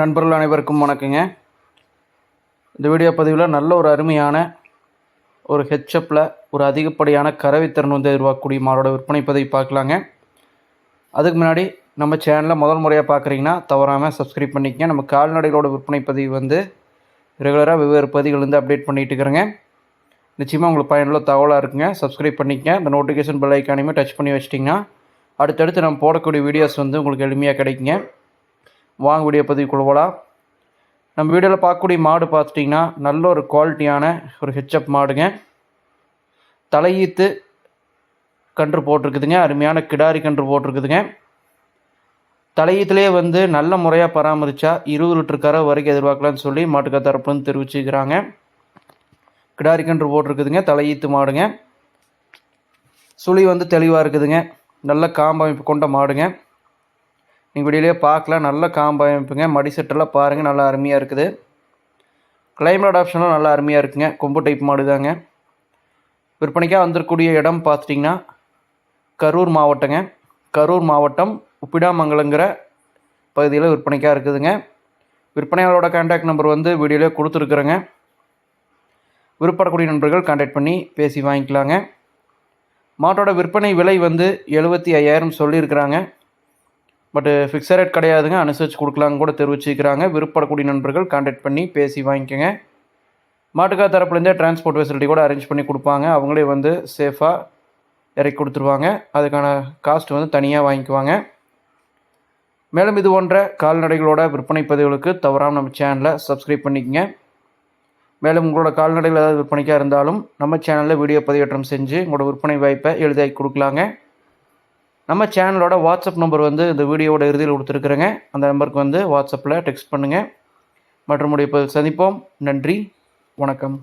நண்பர்கள் அனைவருக்கும் வணக்கங்க. இந்த வீடியோ பதிவில் நல்ல ஒரு அருமையான ஒரு ஹெச்எப்பில் ஒரு அதிகப்படியான கரவித்திறன் வந்து எதிர்பார்க்கக்கூடிய மாடோட விற்பனை பதிவு பார்க்கலாங்க. அதுக்கு முன்னாடி நம்ம சேனலில் முதல் முறையாக பார்க்குறீங்கன்னா தவறாமல் சப்ஸ்கிரைப் பண்ணிக்கங்க. நம்ம கால்நடைகளோட விற்பனை பதிவு வந்து ரெகுலராக வெவ்வேறு பதிவுகள் அப்டேட் பண்ணிகிட்டு இருக்கிறேங்க. நிச்சயமாக உங்களுக்கு பயனுள்ள தகவலாக இருக்குங்க. சப்ஸ்கிரைப் பண்ணிக்கங்க. இந்த நோட்டிஃபிகேஷன் பெல் ஐக்கானையுமே டச் பண்ணி வச்சிட்டிங்கன்னா அடுத்தடுத்து நம்ம போடக்கூடிய வீடியோஸ் வந்து உங்களுக்கு எளிமையாக கிடைக்குங்க. வாங்க வீடியோ பதிவு கொள்வலாம் நம்ம வீடியோவில் பார்க்கக்கூடிய மாடு பார்த்துட்டிங்கன்னா நல்ல ஒரு குவாலிட்டியான ஒரு ஹெச்அப் மாடுங்க. தலையீத்து கன்று போட்டிருக்குதுங்க. அருமையான கிடாரி கன்று போட்டிருக்குதுங்க. தலையீத்துலேயே வந்து நல்ல முறையாக பராமரித்தா இருபது லிட்டர் கரை வரைக்கும் எதிர்பார்க்கலான்னு சொல்லி மாட்டுக்கா தரப்புன்னு தெரிவிச்சுக்கிறாங்க. கிடாரி கன்று போட்டிருக்குதுங்க. தலையீத்து மாடுங்க. சுழி வந்து தெளிவாக இருக்குதுங்க. நல்ல காம்பமைப்பு கொண்ட மாடுங்க. நீங்கள் வெளியிலே பார்க்கலாம். நல்ல காம்பமைப்புங்க மடி செட்டெல்லாம் பாருங்கள் நல்லா அருமையாக இருக்குது. கிளைமேட் ஆப்ஷனும் நல்லா அருமையாக இருக்குங்க. கொம்பு டைப் மாடு தாங்க விற்பனைக்காக வந்திருக்கக்கூடிய இடம் பார்த்துட்டிங்கன்னா கரூர் மாவட்டங்க. கரூர் மாவட்டம் உப்பிடாமங்கலங்கிற பகுதியில் விற்பனைக்காக இருக்குதுங்க. விற்பனையாளரோட கான்டாக்ட் நம்பர் வந்து வீடியோவிலே கொடுத்துருக்குறேங்க. விருப்பப்படக்கூடிய நண்பர்கள் கான்டாக்ட் பண்ணி பேசி வாங்கிக்கலாங்க. மாட்டோட விற்பனை விலை வந்து எழுபத்தி ஐயாயிரம் சொல்லியிருக்கிறாங்க. பட்டு ஃபிக்ஸட் ரேட் கிடையாதுங்க. அனுசரித்து கொடுக்கலாங்க கூட தெரிவிச்சுக்கிறாங்க விருப்பப்படக்கூடிய நண்பர்கள் கான்டாக்ட் பண்ணி பேசி வாங்கிக்கோங்க. மாட்டுக்கா தரப்புலேருந்தே டிரான்ஸ்போர்ட் ஃபெசிலிட்டி கூட அரேஞ்ச் பண்ணி கொடுப்பாங்க. அவங்களே வந்து சேஃபாக இறக்கி கொடுத்துருவாங்க. அதுக்கான காஸ்ட் வந்து தனியாக வாங்கிக்குவாங்க. மேலும் இது போன்ற கால்நடைகளோட விற்பனை பதிவுகளுக்கு தவறாமல் நம்ம சேனலை சப்ஸ்கிரைப் பண்ணிக்கங்க. மேலும் உங்களோட கால்நடைகள் ஏதாவது விற்பனைக்காக இருந்தாலும் நம்ம சேனலில் வீடியோ பதிவேற்றம் செஞ்சு உங்களோட விற்பனை வாய்ப்பை எளிதாகி கொடுக்கலாங்க. நம்ம சேனலோட வாட்ஸ்அப் நம்பர் வந்து இந்த வீடியோவோட இறுதியில் கொடுத்துருக்குறேங்க. அந்த நம்பருக்கு வந்து வாட்ஸ்அப்பில் டெக்ஸ்ட் பண்ணுங்கள் மற்றும் இப்போ சந்திப்போம். நன்றி. வணக்கம்.